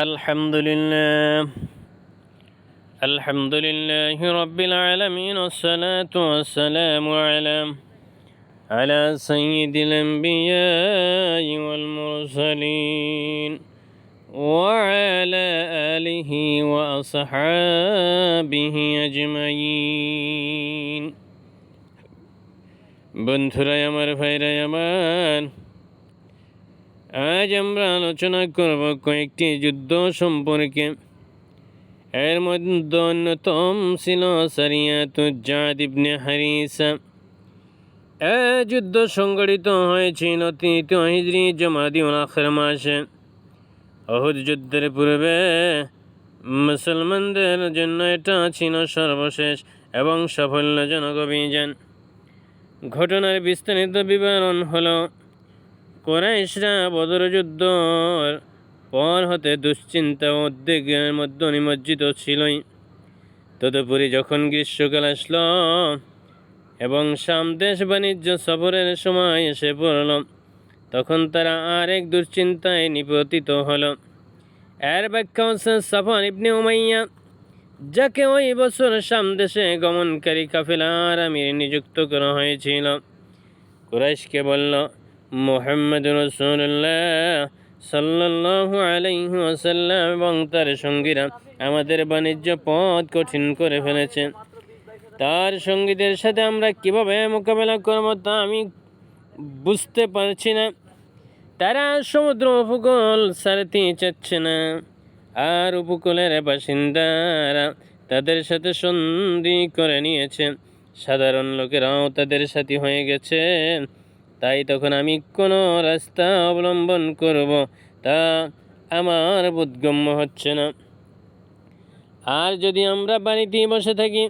الحمد لله الحمد لله رب العالمين والصلاة والسلام على على سيد الأنبياء والمرسلين وعلى آله وأصحابه أجمعين বন্ধুরাই আমার ভাইরাই আমার আজ আমরা আলোচনা করব কয়েকটি যুদ্ধ সম্পর্কে। এর মধ্যে অন্যতম ছিল সারিয়াতুজ্জাদ ইবনে হারিসা। এ যুদ্ধ সংগঠিত হয়েছিল তৃতীয় হিজরি জমাদিউল আখের মাসে। অহুদ যুদ্ধের পূর্বে মুসলমানদের জন্য এটা ছিল সর্বশেষ এবং সাফল্যজনক অভিযান। ঘটনার বিস্তারিত বিবরণ হলো কোরাইশরা বদর যুদ্ধ পর হতে দুশ্চিন্তা ও উদ্বেগের মধ্যে নিমজ্জিত ছিলই। তদুপরি যখন গ্রীষ্মকাল আসল এবং সামদেশ বাণিজ্য সফরের সময় এসে পড়ল, তখন তারা আরেক দুশ্চিন্তায় নিপতিত হল। এর ব্যাখ্যা হচ্ছে সাফান ইবনে উমাইয়া, যাকে ওই বছর সামদেশে গমনকারী কাফেলার আমির নিযুক্ত করা হয়েছিল। কুরাইশকে বলল মোহাম্মদ রসুল্লাহ সাল্লাহ আলাইহি ওসাল্লাম এবং তার সঙ্গীরা আমাদের বাণিজ্য পথ কঠিন করে ফেলেছে। তার সঙ্গীদের সাথে আমরা কীভাবে মোকাবেলা করব তা আমি বুঝতে পারছি না। তারা সমুদ্র উপকূল সারতে চাচ্ছে না। আর উপকূলের বাসিন্দারা তাদের সাথে সন্ধি করে নিয়েছে। সাধারণ লোকেরাও তাদের সাথী হয়ে গেছে তাই তখন আমি কোনো রাস্তা অবলম্বন করব, তা আমার বোধগম্য হচ্ছে না। আর যদি আমরা বাড়িতেই বসে থাকি,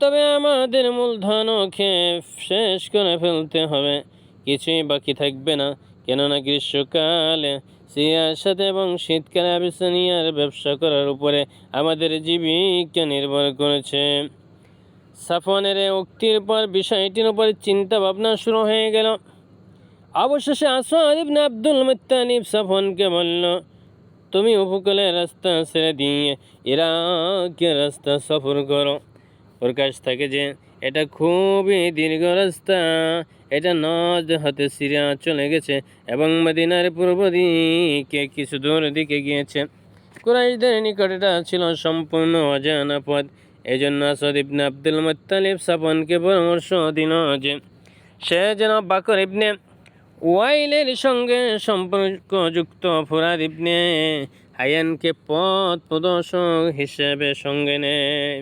তবে আমাদের মূলধনও খেয়ে শেষ করে ফেলতে হবে। কিছুই বাকি থাকবে না, কেননা গ্রীষ্মকালে সিয়ার সাথে এবং শীতকালে আবিসানিয়ার ব্যবসা করার উপরে আমাদের জীবিকা নির্ভর করেছে। সাফনের উক্তির পর বিষয়টির উপর চিন্তা ভাবনা শুরু হয়ে গেল। অবশেষে আসাদ ইবনে আব্দুল মুত্তালিব সাফনকে বলল, তুমি উপকূলের রাস্তা ছেড়ে দিয়ে ইরাকের রাস্তা সফর করো। প্রকাশ থাকে যে, এটা খুবই দীর্ঘ রাস্তা। এটা নজ হাতে সিরিয়া চলে গেছে এবং মদিনার পূর্ব দিকে কিছু দূর দিকে গিয়েছে। কুরাইশদের নিকট এটা ছিল সম্পূর্ণ অজানা পথ। এই জন্য আসাদ ইবনে আব্দুল মুত্তালিব সাপনকে পরামর্শ দিল যে সে যেন বাকর ইবনে ওয়াইলের সঙ্গে সম্পর্কযুক্ত ফুরাদ ইবনে হায়ানকে পথ প্রদর্শক হিসেবে সঙ্গে নেয়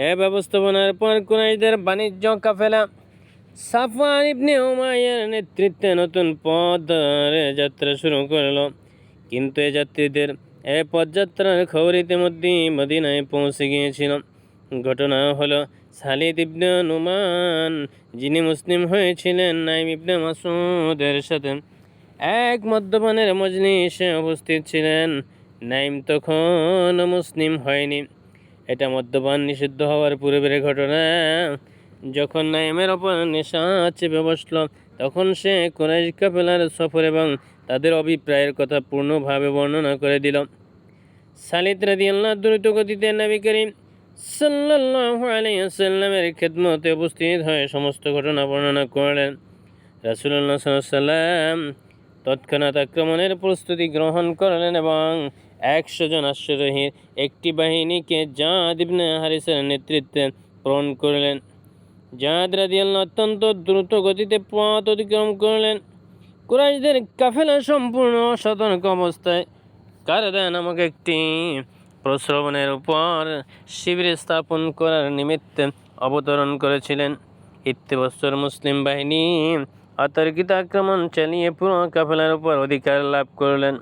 এ ব্যবস্থাপনার পর কুরাইশদের বাণিজ্য কাফেলা সাফান ইবনে উমাইয়ের নেতৃত্বে নতুন পথ যাত্রা শুরু করল। কিন্তু এ যাত্রীদের এ পদযাত্রার খবর ইতিমধ্যে মদিনায় পৌঁছে গিয়েছিল। ঘটনা হলো, সালিদ ইবনে নুমান, যিনি মুসলিম হয়েছিলেন, নাইম ইবনে মাসুদের সাথে এক মদ্যপানের মজনি মজলিসে উপস্থিত ছিলেন। নাইম তখন মুসলিম হয়নি। এটা মদ্যপান নিষিদ্ধ হওয়ার পূর্বের ঘটনা। যখন নাইমের ওপর নেশা চেপে বসল, তখন সে কোরাইশ কাফেলার সফর এবং তাদের অভিপ্রায়ের কথা পূর্ণভাবে বর্ণনা করে দিল। সালিদ রাদি আল্লাহ দ্রুত গতিতে নবী করিম সাল্লাহ আলাইসাল্লামের খেদমতে উপস্থিত হয়ে সমস্ত ঘটনা বর্ণনা করলেন। রাসুল্লাহ সাল্লাম তৎক্ষণাৎ আক্রমণের প্রস্তুতি গ্রহণ করলেন এবং একশো জন আশ্চর্যহীন একটি বাহিনীকে জাদ ইবনে হারিসের নেতৃত্বে প্রেরণ করলেন। জাদ রাদিয়াল্লাহ অত্যন্ত দ্রুত গতিতে পথ অতিক্রম করলেন। কুরাইশদের কাফেলা সম্পূর্ণ সতর্ক অবস্থায়। কারদা নামক একটি প্রশ্রবণের উপর শিবির স্থাপন করার নিমিত্তে অবতরণ করেছিলেন। ইত্যবস্তর মুসলিম বাহিনী অতর্কিত আক্রমণ চালিয়ে পুরো কাফেলার উপর অধিকার লাভ করলেন।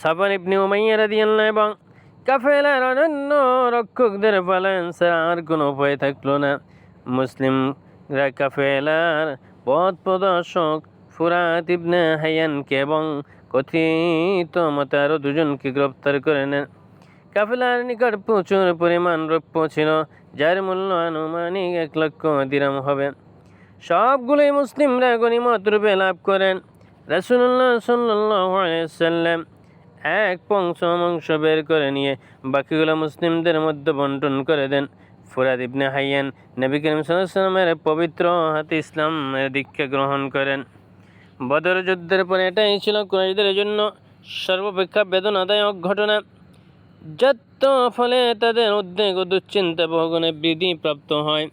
সাবান ইবনে উমাইয়া রাদিয়াল্লাহ এবং কাফেলার অনন্য রক্ষকদের পালন আর কোনো উপায় থাকল না। মুসলিমরা কাফেলার পথ প্রদর্শক ফুরাত ইবনে হাইয়ানকে এবং কথিত মতে আরও দুজনকে গ্রেপ্তার করে নেন। কাফেলার নিকট প্রচুর পরিমাণ রৌপ্য ছিল, যার মূল্য আনুমানিক এক লক্ষ দিরাম হবে। সবগুলোই মুসলিমরা গণিমত রূপে লাভ করেন। রাসুল্লাহ সাল্লাহ সাল্লাম এক পঞ্চম অংশ বের করে নিয়ে বাকিগুলো মুসলিমদের মধ্যে বন্টন করে দেন। ফুরাদ ইবনে হাইয়ান নবী করিম সাল্লামের পবিত্র হাতে ইসলামের দীক্ষা গ্রহণ করেন। বদর যুদ্ধের পরে এটাই ছিল কুরাইশদের জন্য সর্বাপেক্ষা বেদনাদায়ক ঘটনা। যত ফলে তাদের উদ্বেগ ও দুশ্চিন্তা বহুগুণে বৃদ্ধি প্রাপ্ত হয়।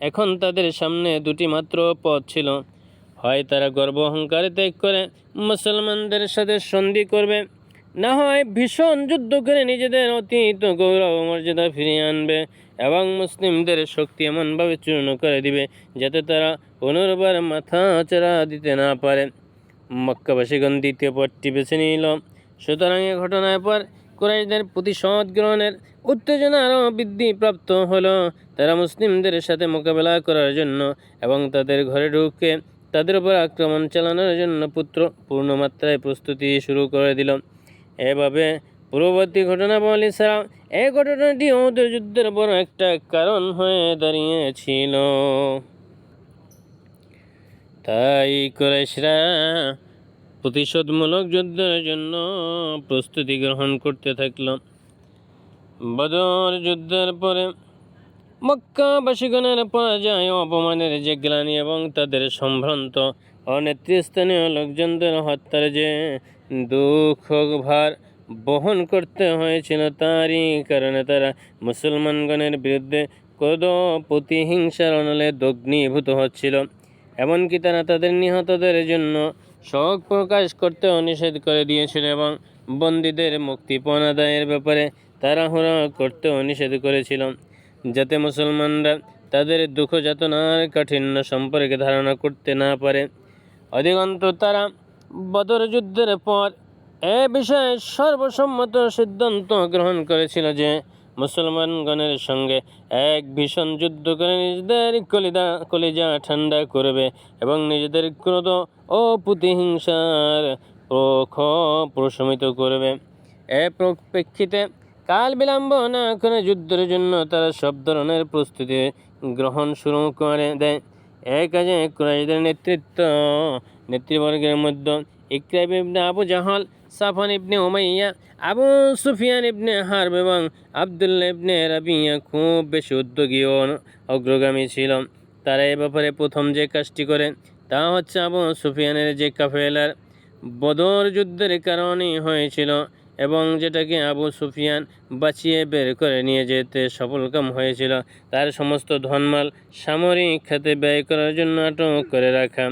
এখন তাদের সামনে দুটি মাত্র পথ ছিল। হয় তারা গর্ব অহংকারে ত্যাগ করে, মুসলমানদের সাথে সন্ধি করবে না হয় ভীষণ যুদ্ধ করে নিজেদের অতীত গৌরব মর্যাদা ফিরিয়ে আনবে এবং মুসলিমদের শক্তি এমনভাবে চূর্ণ করে দিবে যাতে তারা পুনর্বার মাথা চারা দিতে না পারে। মক্কাবাসীগণ দ্বিতীয় পথটি বেছে নিল। সুতরাং এ ঘটনার পর কুরাইশদের প্রতিশোধ গ্রহণের উত্তেজনা আরও বৃদ্ধি প্রাপ্ত হলো। তারা মুসলিমদের সাথে মোকাবেলা করার জন্য এবং তাদের ঘরে ঢুকে তাদের উপর আক্রমণ চালানোর জন্য পুত্র পূর্ণমাত্রায় প্রস্তুতি শুরু করে দিল। এভাবে পূর্ববর্তী ঘটনাবলী ছাড়াও এই ঘটনাটি ওদের যুদ্ধের বড় একটা কারণ হয়ে দাঁড়িয়েছিল। তাই কুরাইশরা প্রতিশোধমূলক যুদ্ধের জন্য প্রস্তুতি গ্রহণ করতে থাকল। বদর যুদ্ধের পরে মক্কাবাসীগণের পরাজয় অপমানের যে গ্লানি এবং তাদের সম্ভ্রান্ত ও নেতৃস্থানীয় লোকজনদের হত্যার যে দুঃখ ভার বহন করতে হয়েছিল তারই কারণে তারা মুসলমানগণের বিরুদ্ধে কদ প্রতিহিংসার অনলে দগ্নীভূত হচ্ছিল। এমনকি তারা তাদের নিহতদের জন্য শোক প্রকাশ করতে নিষেধ করে দিয়েছিল এবং বন্দীদের মুক্তিপণ আদায়ের ব্যাপারে তাড়াহুড়ো করতে নিষেধ করেছিল। যাতে মুসলমানরা তাদের দুঃখ যাতনার কাঠিন্য সম্পর্কে ধারণা করতে না পারে। অধিকন্ত তারা বদর যুদ্ধের পর এ বিষয়ে সর্বসম্মত সিদ্ধান্ত গ্রহণ করেছিল যে মুসলমানগণের সঙ্গে এক ভীষণ যুদ্ধ করে নিজেদের কলিদা, কলিজা ঠান্ডা করবে এবং নিজেদের ক্রোধ ও প্রতিহিংসার প্রখ প্রশমিত করবে। এ প্রেক্ষিতে কাল বিলম্ব না করে যুদ্ধের জন্য তারা সব ধরনের প্রস্তুতি গ্রহণ শুরু করে দেয়। এই কাজে কুরাইশদের নেতৃত্ব নেতৃবর্গের মধ্যে ইকরাইব ibn Abu Jahl Safwan ibn Umayya Abu Sufyan ইবনে হারব এবং আবদুল্লাহ ইবনে রাবিয়া খুব বেশি উদ্যোগী ও অগ্রগামী ছিল। তারা এ ব্যাপারে প্রথম যে কাজটি করে তা হচ্ছে আবু সুফিয়ানের যে কাফেলার বদর যুদ্ধের কারণেই হয়েছিল এবং যেটাকে আবু সুফিয়ান বাঁচিয়ে বের করে নিয়ে যেতে সফলকাম হয়েছিল। তার সমস্ত ধনমাল সামরিক খাতে ব্যয় করার জন্য আটক করে রাখা।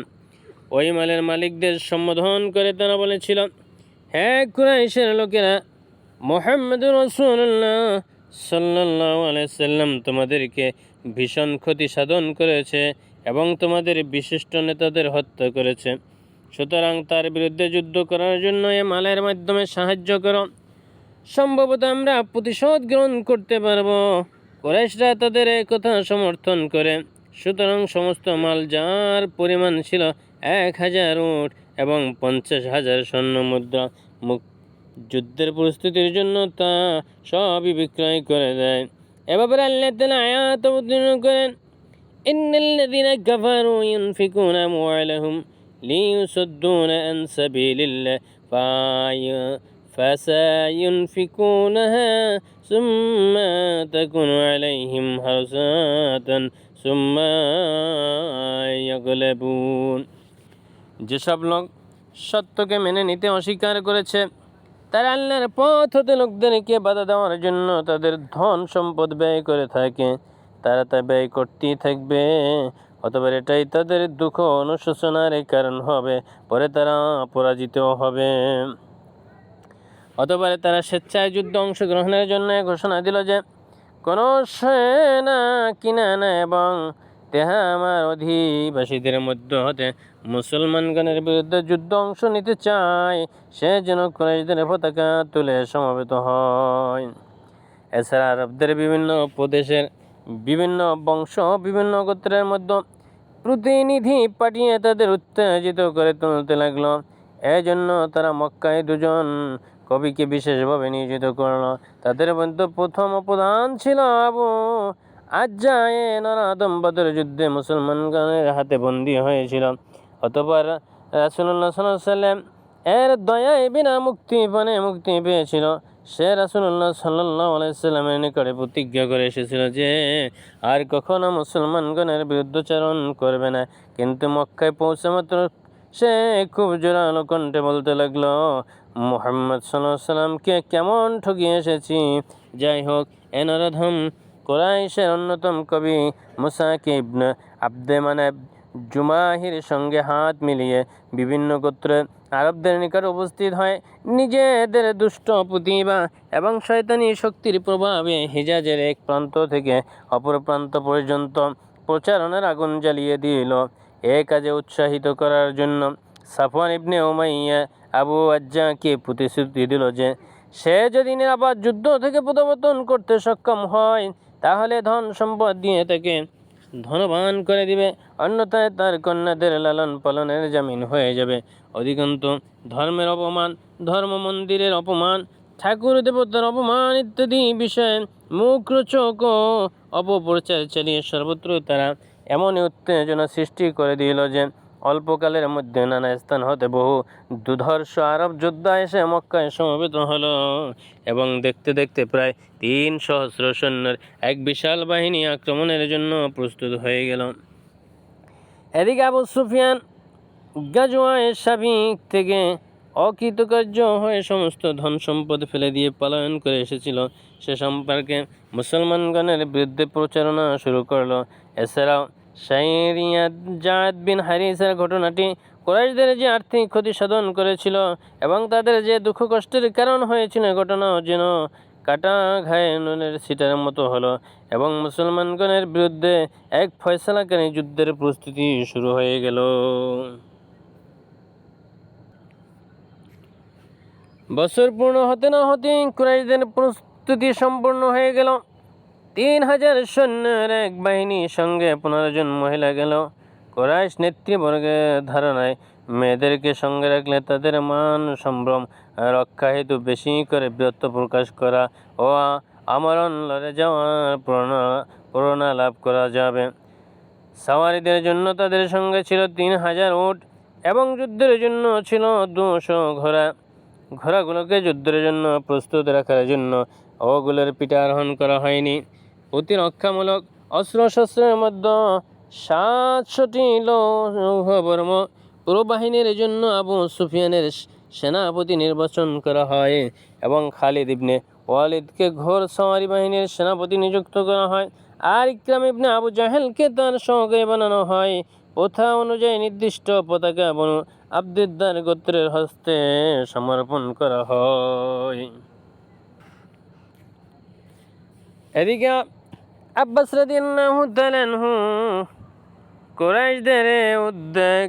ওই মালের মালিকদের সম্বোধন করে তারা বলেছিল হ্যাঁ কুরাইশের লোকেরা, মোহাম্মদ রসুল্লাহ সাল্লাহ আলাইসাল্লাম তোমাদেরকে ভীষণ ক্ষতি সাধন করেছে এবং তোমাদের বিশিষ্ট নেতাদের হত্যা করেছে। সুতরাং তার বিরুদ্ধে যুদ্ধ করার জন্য এ মালের মাধ্যমে সাহায্য করো। সম্ভবত আমরা প্রতিশোধ গ্রহণ করতে পারব। কোরাইশরা তাদের কথা সমর্থন করে। সুতরাং সমস্ত মাল যার পরিমাণ ছিল এক হাজার উট এবং পঞ্চাশ হাজার স্বর্ণ মুদ্রা মুখ যুদ্ধের প্রস্তুতির জন্য তা সবই বিক্রয় করে দেয় এবার আল্লাহ তালা আয়াত অবতীর্ণ করেন إن الذين كفروا ينفقون أموالهم ليصدون عن سبيل الله فاي- فسينفقونها ثم تكون عليهم حسرة ثم يغلبون যেসব লোক সত্যকে মেনে নিতে অস্বীকার করেছে, তারা আল্লাহর পথ হতে লোকদেরকে বাধা দেওয়ার জন্য তাদের ধন সম্পদ ব্যয় করে থাকে। তারা তা ব্যয় করতেই থাকবে অতবার এটাই তাদের দুঃখ অনুশোচনার কারণ হবে, পরে তারা পরাজিত হবে। অতবারে তারা স্বেচ্ছায় যুদ্ধ অংশগ্রহণের জন্য ঘোষণা দিল যে, কোনো সেনা কিনা না এবং তেহা আমার অধিবাসীদের মধ্য হতে মুসলমানগণের বিরুদ্ধে যুদ্ধ অংশ নিতে চায়, সে যেন কুরাইশদের পতাকা তুলে সমবেত হয়। এছাড়া আরবদের বিভিন্ন প্রদেশের বিভিন্ন বংশ, বিভিন্ন গোত্রের মধ্যে প্রতিনিধি পাঠিয়ে তাদের উত্তেজিত করে তুলতে লাগল। এজন্য তারা মক্কায় দুজন কবিকে বিশেষভাবে নিয়োজিত করল। তাদের মধ্যে প্রথম প্রধান ছিল আবু আজ্জায়ে নরাদম বদর যুদ্ধে মুসলমানগণের হাতে বন্দী হয়েছিল। অতপর রাসুল্লাহ সাল্লাম এর দয়ায় বিনা মুক্তি পানে মুক্তি পেয়েছিল। সে রাসুল্লাহ সাল্লাহ আলাইসাল্লামের নিকটে প্রতিজ্ঞা করে এসেছিল যে, আর কখনো মুসলমানগণের বিরুদ্ধচারণ করবে না। কিন্তু মক্কায় পৌঁছে মাত্র সে খুব জোরালো কণ্ঠে বলতে লাগল, মোহাম্মদ সাল্লাহ সাল্লামকে কেমন ঠকিয়ে এসেছি? যাই হোক, এ নরধম কোরাইশের অন্যতম কবি মুসাকিব আব্দে মানে জুমাহির সঙ্গে হাত মিলিয়ে বিভিন্ন গোত্রের আরবদের নিকট উপস্থিত হয়। নিজেদের দুষ্ট প্রতিভা এবং শয়তানি শক্তির প্রভাবে হিজাজের এক প্রান্ত থেকে অপর প্রান্ত পর্যন্ত প্রচারণার আগুন জ্বালিয়ে দিল। এ কাজে উৎসাহিত করার জন্য সাফওয়ান ইবনে ওমাইয়া আবু আজ্জাকে প্রতিশ্রুতি দিল যে, সে যদি নিরাপদ যুদ্ধ থেকে প্রত্যাবর্তন করতে সক্ষম হয় তাহলে ধন সম্পদ দিয়ে তাকে ধনবান করে দিবে। অন্যথায় তার কন্যাদের লালন পালনের জামিন হয়ে যাবে। অধিকন্ত ধর্মের অপমান, ধর্ম মন্দিরের অপমান, ঠাকুর দেবতার অপমান ইত্যাদি বিষয়ে মুখরোচক ও অপপ্রচার চালিয়ে সর্বত্র তারা এমনই উত্তেজনা সৃষ্টি করে দিল যে অল্পকালের মধ্যে নানা স্থান হতে বহু দুধর্ষ আরব যোদ্ধা এসে মক্কায় সমবেত হলো এবং দেখতে দেখতে প্রায় তিন সহস্র সৈন্যের এক বিশাল বাহিনী আক্রমণের জন্য প্রস্তুত হয়ে গেল। এদিকে আবু সুফিয়ান গাজওয়ায় সাবিক থেকে অকৃতকার্য হয়ে সমস্ত ধন সম্পদ ফেলে দিয়ে পলায়ন করে এসেছিল। সে সম্পর্কে মুসলমানগণের বিরুদ্ধে প্রচারণা শুরু করল। এছাড়াও শাইরিয়াদ জাদ বিন হারিসের ঘটনাটি কোরাইশদের যে আর্থিক ক্ষতি সাধন করেছিল এবং তাদের যে দুঃখ কষ্টের কারণ হয়েছিল এ ঘটনাও যেন কাটা ঘায়ে নুনের সিটার মতো হলো এবং মুসলমানগণের বিরুদ্ধে এক ফয়সলাকারী যুদ্ধের প্রস্তুতি শুরু হয়ে গেল। বছর পূর্ণ হতে না হতে কুরাইশদের প্রস্তুতি সম্পূর্ণ হয়ে গেল। তিন হাজার সৈন্যের এক বাহিনীর সঙ্গে পনেরো জন মহিলা গেল। কোরাইশ নেতৃবর্গের ধারণায় মেয়েদেরকে সঙ্গে রাখলে তাদের মান, সম্ভ্রম, রক্ষা হেতু বেশি করে বীরত্ব প্রকাশ করা ও আমরণ লড়ে যাওয়ার প্রেরণা প্রেরণা লাভ করা যাবে। সাওয়ারিদের জন্য তাদের সঙ্গে ছিল তিন হাজার উট এবং যুদ্ধের জন্য ছিল দুশো ঘোড়া। ঘোড়াগুলোকে যুদ্ধের জন্য প্রস্তুত রাখার জন্য ওগুলোর পিঠে আরোহণ করা হয়নি। প্রতিরক্ষামূলক অস্ত্রশস্ত্রের মধ্যে সাতশোটি লৌহবর্ম পুরো বাহিনীর জন্য আবু সুফিয়ানের সেনাপতি নির্বাচন করা হয় এবং খালিদ ইবনে ওয়ালিদকে ঘোর সওয়ারি বাহিনীর সেনাপতি নিযুক্ত করা হয়। আর ইকরাম ইবনে আবু জাহেলকে তার সঙ্গে বানানো হয়। প্রথা অনুযায়ী নির্দিষ্ট পতাকা বনু আব্দুদ্দার গোত্রের হস্তে সমর্পণ করা হয়। এদিকে আব্বাস রাদিয়াল্লাহু তাআলাহু উদ্যোগ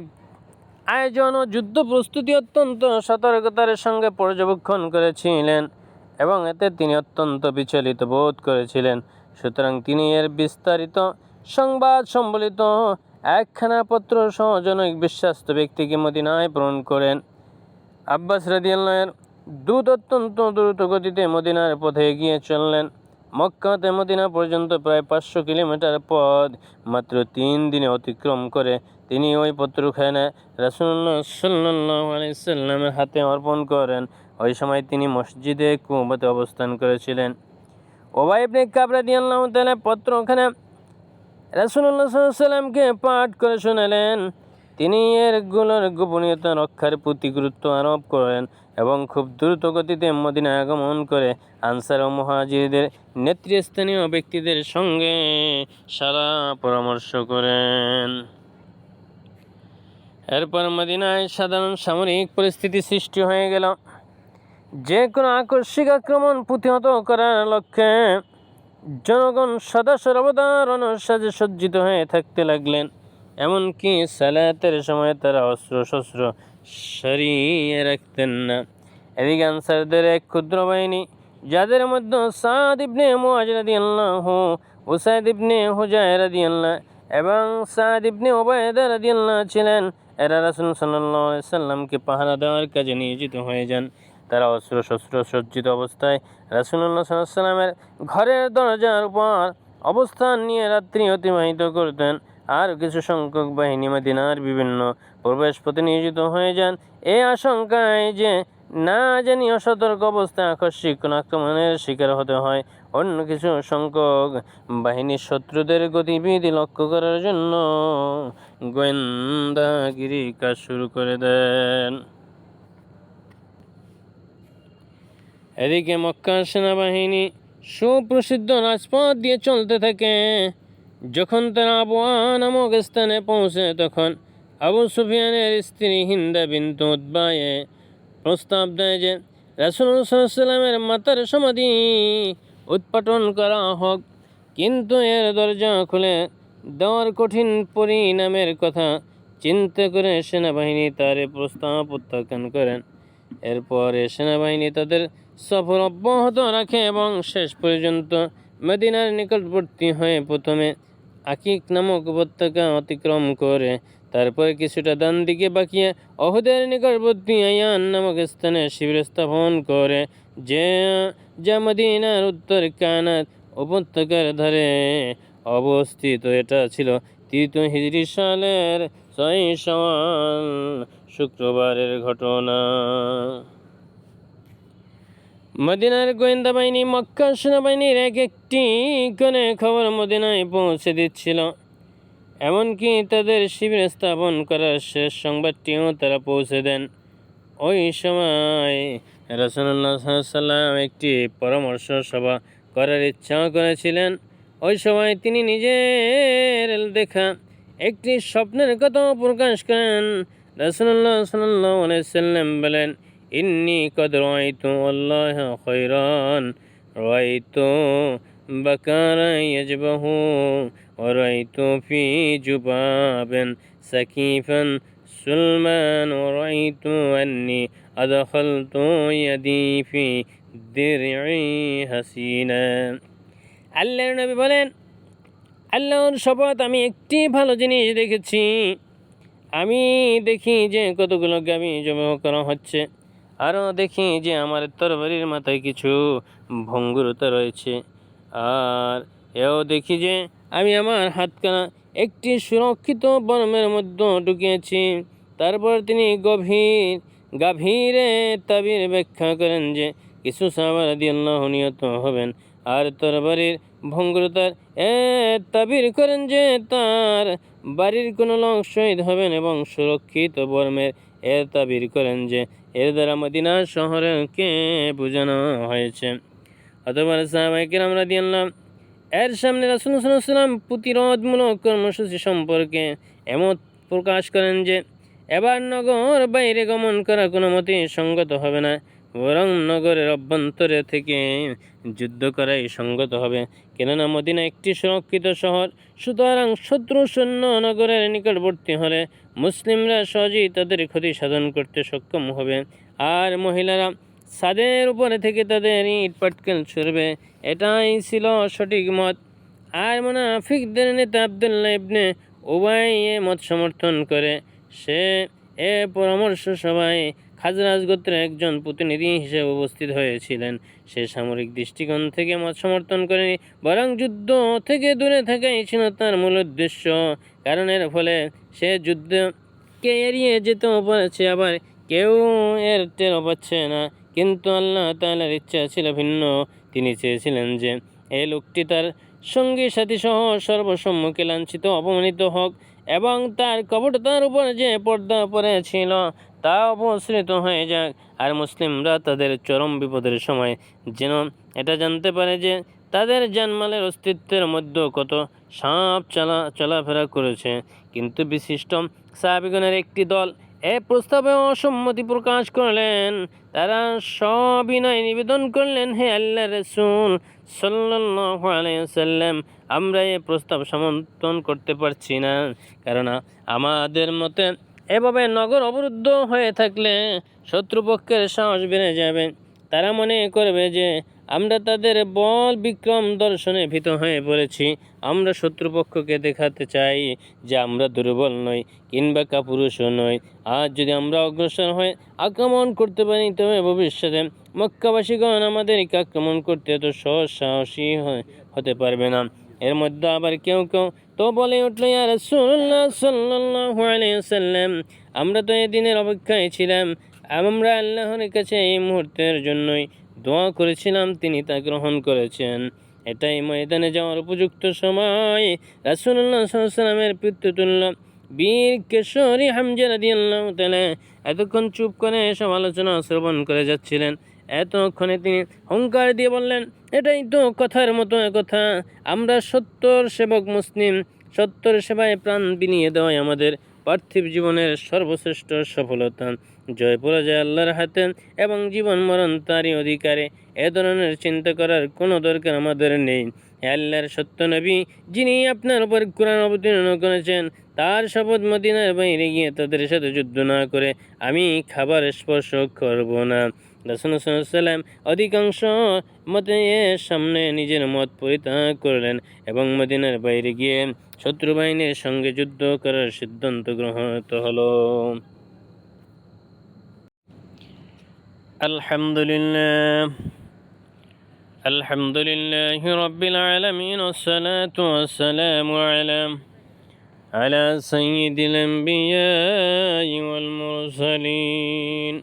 আয়োজন ও যুদ্ধ প্রস্তুতি অত্যন্ত সতর্কতার সঙ্গে পর্যবেক্ষণ করেছিলেন এবং এতে তিনি অত্যন্ত বিচলিত বোধ করেছিলেন। সুতরাং তিনি এর বিস্তারিত সংবাদ সম্বলিত একখানা পত্র সহ জনৈক বিশ্বাস্ত ব্যক্তিকে মদিনায় প্রেরণ করেন। আব্বাস রাদিয়াল্লাহের দূত অত্যন্ত দ্রুত গতিতে মদিনার পথে এগিয়ে চললেন। মক্কাতে মদিনা পর্যন্ত প্রায় পাঁচশো কিলোমিটার পথ মাত্র তিন দিনে অতিক্রম করে। তিনি ওই পত্রখানা রাসুল্লাহ সাল্লাহ হাতে অর্পণ করেন। ওই সময় তিনি মসজিদে কুবাতে অবস্থান করেছিলেন। ওবাইবনে কাবরা দিয়াল্লাহ তালা পত্রখানা রাসুল্লাহ সাল্লামকে পাঠ করে শোনালেন। তিনি এরগুলোর গোপনীয়তা রক্ষার প্রতি গুরুত্ব আরোপ করেন। এবং খুব দ্রুত গতিতে মদিনায় আগমন করে আনসার ও মহাজিরদের নেতৃস্থানীয় ব্যক্তিদের সঙ্গে সারা পরামর্শ করেন। এরপর মদিনায় সাধারণ সামরিক পরিস্থিতি সৃষ্টি হয়ে গেল। যে কোনো আকস্মিক আক্রমণ প্রতিহত করার লক্ষ্যে জনগণ সদা সর্বদা সাজে সজ্জিত হয়ে থাকতে লাগলেন। এমনকি সালাতের সময় তারা অস্ত্র শস্ত্র সরিয়ে রাখতেন না। এদিকে আনসারদের এক ক্ষুদ্র বাহিনী, যাদের মধ্যে সাদ ইবনে মুআজ রাদিয়াল্লাহু, উসাইদ ইবনে হুজায় আল্লাহ এবং সাদ ইবনে ওবায়দা রাদিয়াল্লাহ ছিলেন, এরা রাসূল আলাইহি সাল্লামকে পাহারা দেওয়ার কাজে নিয়োজিত হয়ে যান। তারা অস্ত্র শস্ত্র সজ্জিত অবস্থায় রাসুল্লাহ সাল্লামের ঘরের দরজার উপর অবস্থান নিয়ে রাত্রি অতিবাহিত করতেন। আর কিছু সংখ্যক বাহিনী মদিনার বিভিন্ন প্রবেশ পথে নিয়োজিত হয়ে যান। এ আশঙ্কায় যে না জানি অসতর্ক অবস্থায় আকস্মিক আক্রমণের শিকার হতে হয় অন্য কিছু সংখ্যক বাহিনীর শত্রুদের গতিবিধি লক্ষ্য করার জন্য গোয়েন্দাগিরি কাজ শুরু করে দেন। এদিকে মক্কা সেনাবাহিনী সুপ্রসিদ্ধ রাজপথ দিয়ে চলতে থাকে। যখন তারা আবুয়া নামক স্থানে পৌঁছে, তখন আবু সুফিয়ানের স্ত্রী হিন্দা বিন্তু উদ্বায়ে প্রস্তাব দেয় যে রাসুলামের মাতার সমাধি উৎপাটন করা হোক। কিন্তু এর দরজা খুলে দেওয়ার কঠিন পরিণামের কথা চিন্তা করে সেনাবাহিনী তার প্রস্তাব প্রত্যাখ্যান করেন। এরপরে সেনাবাহিনী তাদের সফর অব্যাহত রাখে এবং শেষ পর্যন্ত মদিনার নিকটবর্তী হয়ে প্রথমে আকিক নামক উপত্যকা অতিক্রম করে। তারপরে কিছুটা ডান দিকে বাকিয়ে অহুদের নিকটবর্তী আয়ান নামক স্থানে শিবির স্থাপন করে, যে যা মদিনার উত্তর কানাত উপত্যকার ধারে অবস্থিত। এটা ছিল তৃতীয় হিজরি সালের ছয় শুক্রবারের ঘটনা। মদিনার গোয়েন্দা বাহিনী মক্কা সেনাবাহিনীর এক একটি করে খবর মদিনায় পৌঁছে দিচ্ছিল। এমনকি তাদের শিবির স্থাপন করার শেষ সংবাদটিও তারা পৌঁছে দেন। ওই সময় রসুল্লাহ সাল্লাম একটি পরামর্শ সভা করার ইচ্ছা করেছিলেন। ওই সময় তিনি নিজের দেখা একটি স্বপ্নের কথা প্রকাশ করেন। রসুল্লাহ সাল্লাহ সাল্লাম বলেন ইন্নি কদ রাইতু আল্লাহ খৈরান রাইতু বাকারা ইয়াজবাহু ورأيت في جباب سكيفا سلمان ورأيت أني أدخلت يدي في درعي হাসিনা আল্লাহর নবী বলেন আল্লাহর শপথ আমি একটি ভালো জিনিস দেখেছি আমি দেখি যে কতগুলো গাভী জমা করা হচ্ছে আরও দেখি যে আমার তরবারির মাথায় কিছু ভঙ্গুরতা রয়েছে। আর এও দেখি যে আমি আমার হাতখানা একটি সুরক্ষিত বর্মের মধ্যে ঢুকিয়েছি। তারপর তিনি গভীর, গাভীরে তাবির ব্যাখ্যা করেন যে কিছু সাহাবার আল্লাহ নিয়ত হবেন। আর তরবারির ভঙ্গুরতার এ তাবির করেন যে তার বাড়ির কোনো লোক শহীদ হবেন এবং সুরক্ষিত বর্মের এ তাবির করেন যে এর দ্বারা মদিনা শহরকে বোঝানো হয়েছে। অথবা সাহাবাইকের আমরা দিয়াল্লাম এর সামনে রাসুল সাল্লাম প্রতিরোধমূলক কর্মসূচি সম্পর্কে এমত প্রকাশ করেন যে, এবার নগর বাইরে গমন করা কোনো মতেই সঙ্গত হবে না। বরং নগরের অভ্যন্তরে থেকে যুদ্ধ করাই সঙ্গত হবে। কেননা মদিনা একটি সুরক্ষিত শহর। সুতরাং শত্রু সৈন্য নগরের নিকটবর্তী হলে মুসলিমরা সহজেই তাদের ক্ষতি সাধন করতে সক্ষম হবে। আর মহিলারা ছাদের উপরে থেকে তাদের ইট পাটকেল ছুড়বে। এটাই ছিল সঠিক মত। আর মুনাফিকদের নেতা আবদুল্লাহ ইবনে উবাই এ মত সমর্থন করে। সে এ পরামর্শ সভায় খাজরাজ গোত্রের একজন প্রতিনিধি হিসেবে উপস্থিত হয়েছিলেন। সে সামরিক দৃষ্টিকোণ থেকে মত সমর্থন করেনি বরং যুদ্ধ থেকে দূরে থাকাই ছিল তার মূল উদ্দেশ্য। কারণ এর ফলে সে যুদ্ধকে এড়িয়ে যেতেও পারছে, আবার কেউ এর টেরও পাচ্ছে না। কিন্তু আল্লাহ তাআলার ইচ্ছা ছিল ভিন্ন। তিনি চেয়েছিলেন যে এই লোকটি তার সঙ্গী সাথী সহ সর্বসম্মুখে লাঞ্ছিত, অপমানিত হোক এবং তার কপটতার উপর যে পর্দা পড়েছিল তা অপসৃত হয়ে যাক। আর মুসলিমরা তাদের চরম বিপদের সময় যেন এটা জানতে পারে যে তাদের জানমালের অস্তিত্বের মধ্যে কত সাপ চলা, চলাফেরা করেছে। কিন্তু বিশিষ্ট সাহাবিগণের একটি দল এ প্রস্তাবে অসম্মতি প্রকাশ করলেন। তারা সবিনয় নিবেদন করলেন, হে আল্লাহ রসুল সাল্লাম আমরা এ প্রস্তাব সমর্থন করতে পারছি না। কেননা আমাদের মতে এভাবে নগর অবরুদ্ধ হয়ে থাকলে শত্রুপক্ষের সাহস বেড়ে যাবে। তারা মনে করবে যে, আমরা তাদের বল বিক্রম দর্শনে ভীত হয়ে পড়েছি। আমরা শত্রুপক্ষকে দেখাতে চাই যে আমরা দুর্বল নই কিংবা কাপুরুষও নই। আজ যদি আমরা অগ্রসর হয়ে আক্রমণ করতে পারি, তবে ভবিষ্যতে মক্কাবাসীগণ আমাদেরকে আক্রমণ করতে এত সহজ সাহসী হতে পারবে না। এর মধ্যে আবার কেউ কেউ তো বলে উঠল, ইয়া রাসূলুল্লাহ সাল্লাল্লাহু আলাইহি আমরা তো এই দিনের অপেক্ষায় ছিলাম। আমরা আল্লাহর কাছে এই মুহূর্তের জন্যই দোয়া করেছিলাম, তিনি তা গ্রহণ করেছেন। এটাই ময়দানে যাওয়ার উপযুক্ত সময়। রাসুল্লাহ সাল্লামের পিতৃতুল্য বীর কেশরী হামজা রাদিয়াল্লাহু তাআলা এতক্ষণ চুপ করে সব আলোচনা শ্রবণ করে যাচ্ছিলেন। এতক্ষণে তিনি হুঙ্কার দিয়ে বললেন, এটাই তো কথার মতো কথা। আমরা সত্তর সেবক মুসলিম, সত্তর সেবায় প্রাণ বিনিয়ে দেওয়াই আমাদের পার্থিব জীবনের সর্বশ্রেষ্ঠ সফলতা। জয় পরাজয় আল্লাহর হাতে এবং জীবন মরণ তারই অধিকারে। এ ধরনের চিন্তা করার কোনো দরকার আমাদের নেই। আল্লাহর সত্য নবী, যিনি আপনার উপর কোরআন অবতীর্ণ করেছেন, তার শপথ মদিনার বাইরে গিয়ে তাদের সাথে যুদ্ধ না করে আমি খাবার স্পর্শ করব না। রসুলাম অধিকাংশ মতে এর সামনে নিজের মত পরিত্যাগ করলেন এবং মদিনার বাইরে গিয়ে শত্রু বাহিনীর সঙ্গে যুদ্ধ করার সিদ্ধান্ত গ্রহণিত হলো আলহামদুলিল্লাহ الحمد لله رب العالمين والصلاة والسلام على على سيد الأنبياء والمرسلين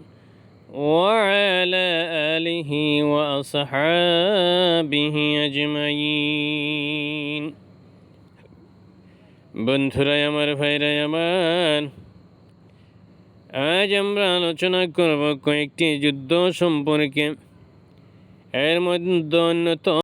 وعلى آله وأصحابه أجمعين বন্ধুরাই আমার ভাইরাই আমার আজ আমরা আলোচনা করব কয়েকটি যুদ্ধ সম্পর্কে এর মধ্যে অন্যতম